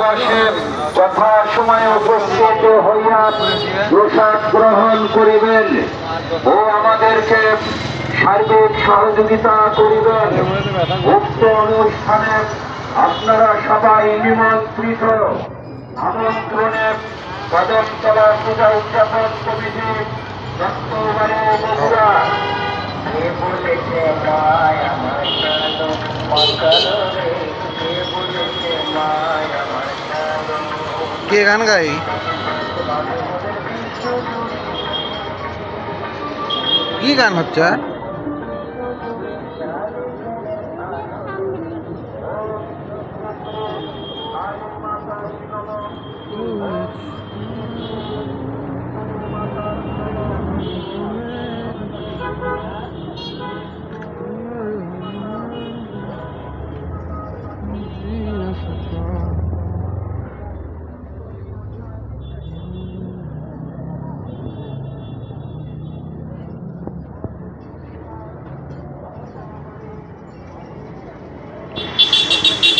বসে যথা সময়ে উপস্থিত হইয়া প্রসাদ গ্রহণ করিবেন ও আমাদেরকে সার্বিক সহযোগিতা করিবেন। উক্ত অনুষ্ঠানে আপনারা সবাই নিমন্ত্রিত। আমন্ত্রণে কদমতলা পূজা উদযাপন কমিটি দত্তবাড়ি বগুড়া কে গান গাই কি গান হচ্ছে?